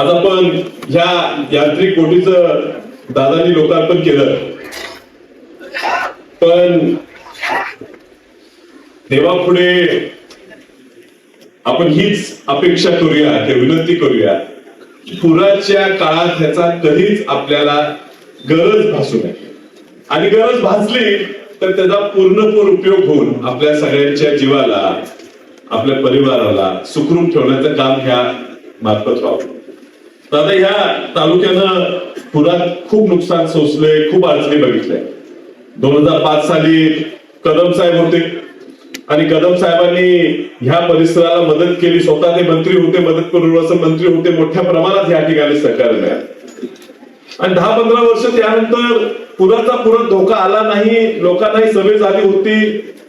आज आपण ह्या यांत्रिक कोटीचं दादानी लोकार्पण केलं. पण देवापुढे आपण हीच अपेक्षा करूया किंवा विनंती करूया. पुराच्या काळात ह्याचा कधीच आपल्याला गरज भासू नये. आणि गरज भासली तर त्याचा पूर्णपूर उपयोग होऊन आपल्या सगळ्यांच्या जीवाला आपल्या परिवाराला सुखरूप ठेवण्याचं काम ह्या मार्फत व्हावं. दादा ह्या तालुक्यानं पुरात खूप नुकसान सोसले खूप अडचणी बघितल्या. दोन हजार पाच साली कदम साहेब होते. आणि कदम साहेबांनी ह्या परिसराला मदत केली स्वतः ते मंत्री होते मदत पुनर्वसन मंत्री होते मोठ्या प्रमाणात या ठिकाणी सहकार्य आणि दहा पंधरा वर्ष त्यानंतर पुराचा पुरत धोका आला नाही लोकांनाही सवय झाली होती.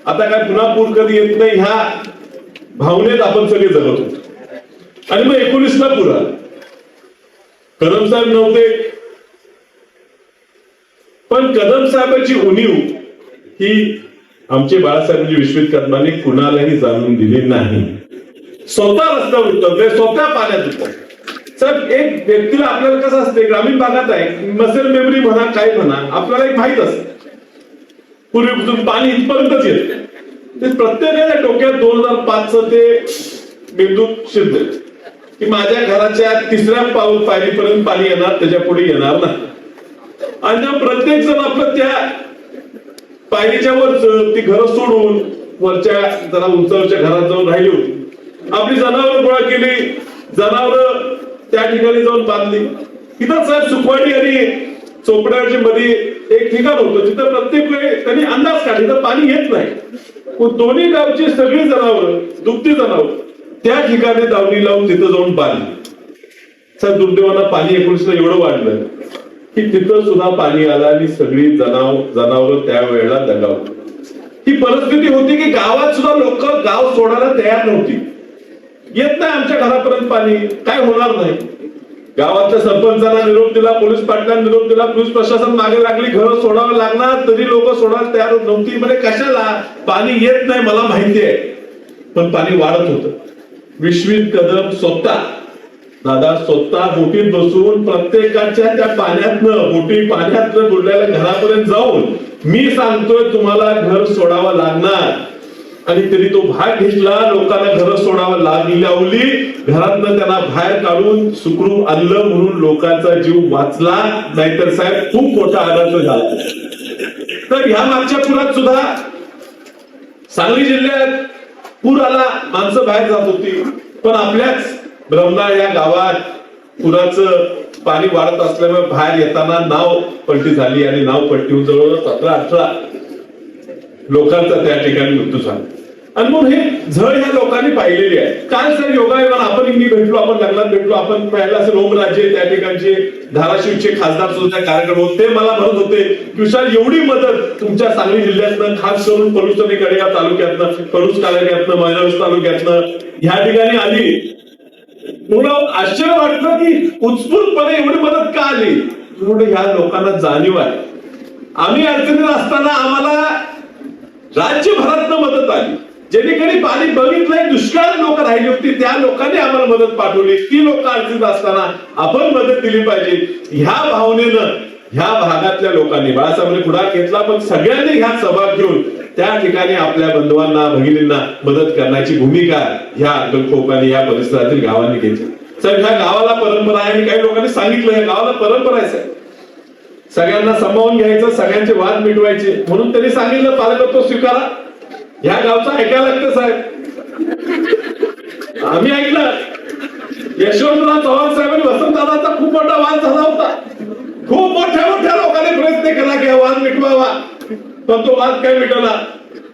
आता काय पुन्हा पूर कधी येत नाही ह्या भावनेत आपण सगळे जगत होतो. आणि मग एकोणीसला पुरा कदम साहेब नव्हते. पण कदम साहेबांची उणीव ही आमचे बाळासाहेबजी विश्वित कदमाने कुणालाही जाणून दिली नाही. स्वतः रस्त्यावर उतरते स्वतः पाण्यात उतरते साहेब एक व्यक्तीला आपल्याला कसं असते ग्रामीण भागात आहे मसेल मेमरी म्हणा काय म्हणा आपल्याला एक माहीत असत. पूर्वीपासून पाणी इथपर्यंतच येत. ते प्रत्येकाच्या डोक्यात दोन हजार पाच ते बिंदू शिरले. की माझ्या घराच्या तिसऱ्या पाऊल पायरीपर्यंत पाणी येणार त्याच्या पुढे येणार नाही. आणि जेव्हा प्रत्येक जण आपलं त्या पायरीच्या वरच ती घरं सोडून वरच्या जरा उंचावरच्या घरात जाऊन राहिली होती. आपली जनावर गोळा केली. जनावर त्या ठिकाणी जाऊन बांधली. तिथं साहेब सुखवाडी आणि चोपड्याच्या मध्ये एक ठिकाण होतं. तिथं प्रत्येक वेळी त्यांनी अंदाज काढला. तर पाणी येत नाही. पण दोन्ही गावची सगळी जनावर दुभती जनावर त्या ठिकाणी दावणी लावून तिथं जाऊन बांधली सर दुर्दैवानं पाणी एकोणीसला एवढं वाढलं की तिथं सुद्धा पाणी आलं आणि सगळी जनाव जनावर त्यावेळेला दगावली. ही परिस्थिती होती की गावात सुद्धा लोक गाव सोडायला तयार नव्हती. येत नाही आमच्या घरापर्यंत पाणी. काय होणार नाही? गावातल्या सरपंचाला निरोप दिला पोलीस पाटलांना निरोप दिला पोलीस प्रशासन मागे लागली घर सोडावं लागणार तरी लोक सोडायला तयार नव्हती. म्हणजे कशाला? पाणी येत नाही मला माहिती आहे. पण पाणी वाढत होतं. विश्वित कदम स्वतः. दादा स्वतः बोटीत बसून प्रत्येकाच्या त्या पाण्यातनं बोटी पाण्यातनं बुडलेल्या घरापर्यंत जाऊन मी सांगतोय तुम्हाला घर सोडावं लागणार. आणि तरी तो भाग घेतला लोकांना घर सोडावं लागली घरातनं त्यांना बाहेर काढून सुखरूप आणलं म्हणून लोकांचा जीव वाचला. नाहीतर साहेब खूप मोठा आनंद झाला. तर ह्या मागच्या पुरात सुद्धा सांगली जिल्ह्यात पूर आला माणसं बाहेर जात होती. पण आपल्याच ब्रह्मनाळ या गावात पुराचं पाणी वाढत असल्यामुळे बाहेर येताना नाव पलटी झाली आणि नाव पलटी जवळजवळ सतरा अठरा लोकांचा त्या ठिकाणी मृत्यू झाला. आणि मग हे झळ ह्या लोकांनी पाहिलेली आहे. काय सर योगायोगानं? आपण मी भेटलो आपण लग्नात भेटलो आपण पाहिलं असेल राज्य त्या ठिकाणचे धाराशिवचे खासदार सुद्धा कार्यक्रम होते. ते मला म्हणत होते की विशाल एवढी मदत तुमच्या सांगली जिल्ह्यातनं खास करून पलूस आणि कडेगाव तालुक्यातनं पलूस तालुक्यातनं मैनावीस तालुक्यातनं ह्या ठिकाणी आली. म्हणून आश्चर्य वाटलं की उत्स्फूर्तपणे एवढी मदत का आली? म्हणून ह्या लोकांना जाणीव आहे. आम्ही अडचणीत असताना आम्हाला राज्यभरातनं मदत आली. जेणेकरी पाणी बघितलंय दुष्काळ लोक राहिली होती त्या लोकांनी आम्हाला मदत पाठवली. ती लोक अडचणीत असताना आपण मदत दिली पाहिजे. ह्या भावनेनं ह्या भागातल्या लोकांनी बाळासाहेबांनी पुढाकार घेतला पण सगळ्यांनी ह्या सहभाग घेऊन त्या ठिकाणी आपल्या बंधुवांना भगिनींना मदत करण्याची भूमिका ह्या अक्कलकोपाने या परिसरातील गावांनी घेतली. सर ह्या गावाला परंपरा आहे आणि काही लोकांनी सांगितलं या गावाला परंपरा आहे साहेब. सगळ्यांना समावून घ्यायचं सगळ्यांचे वाद मिटवायचे. म्हणून त्यांनी सांगितलं पालकत्व स्वीकारा. ह्या गावचं ऐकायला लागतं साहेब. आम्ही ऐकलं. यशवंतराव चव्हाण साहेबांनी वसंतदादाचा खूप मोठा वाद झाला होता. खूप मोठ्या मोठ्या लोकांनी प्रयत्न केला की वाद मिटवावा. पण तो वाद काय मिटवला?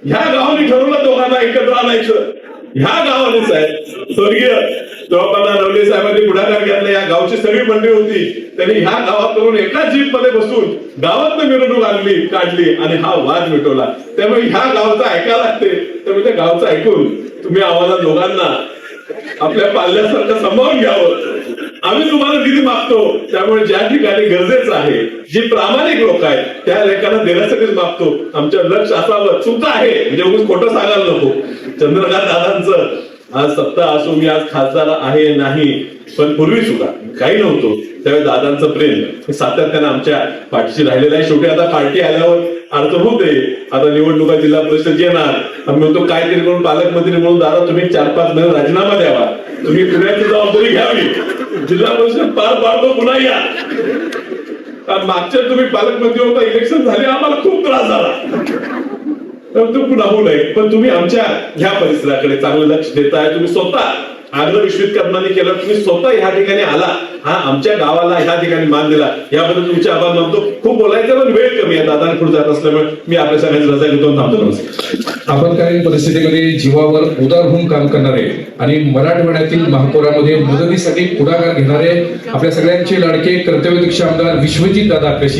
ह्या गावाने ठरवलं दोघांना एकत्र आणायचं. ह्या गावाने साहेब स्वर्गीय जवळपास नवले साहेबांनी पुढाकार घेतला. या गावची सगळी मंडळी होती. त्यांनी ह्या गावाकडून एकाच जीपमध्ये बसून गावात मिरवणूक आणली काढली आणि हा वाद मिटवला. त्यामुळे ह्या गावचं ऐकायला लागते त्यामुळे त्या गावचं ऐकून तुम्ही आम्हाला दोघांना आपल्या पाल्यासारखं सांभाळून घ्यावं. आम्ही तुम्हाला निधी मागतो. त्यामुळे ज्या ठिकाणी गरजेचं आहे जी प्रामाणिक लोक आहेत त्या लेखाला देण्यासाठीच मागतो. आमच्या लक्ष असावं. चुका आहे. म्हणजे उगाच खोटं सांगायला नको. चंद्रकांत दादांचं आज सत्ता असो मी आज खासदार आहे नाही पण पूर्वी सुद्धा काही नव्हतो त्यावेळी दादांचं प्रेम हे सातत्यानं आमच्या पाठीशी राहिलेलं आहे. शेवटी आता पार्टी आल्यावर अर्थ होते. आता निवडणुका जिल्हा परिषद येणार. आम्ही म्हणतो काहीतरी करून पालकमंत्री म्हणून दादा तुम्ही चार पाच महिने राजीनामा द्यावा. तुम्ही पुण्याची जबाबदारी घ्यावी. जिल्हा परिषद पार पाडतो पुन्हा या. मागच्या तुम्ही पालकमंत्री होता इलेक्शन झाले आम्हाला खूप त्रास झाला. तो पुन्हा होऊ नये पण तुम्ही आमच्या ह्या परिसराकडे चांगलं लक्ष देताय तुम्ही स्वतः आग्रह विश्वित केलं तुम्ही स्वतः ह्या ठिकाणी आला. हा आमच्या गावाला ह्या ठिकाणी मान दिला. याबद्दल तुमचे आभार मानतो. खूप बोलायचं पण वेळ कमी आहे. दादा पुढे जात असल्यामुळे मी आपल्या सगळ्यांची रजा घेतो थांबतो. नमस्कार. आपत्कालीन परिस्थितीमध्ये जीवावर उदार होऊन काम करणारे आणि मराठवाड्यातील महापौरामध्ये मदतीसाठी पुढाकार घेणारे आपल्या सगळ्यांचे लाडके कर्तव्यदक्ष आमदार विश्वजित दादा आपल्याशी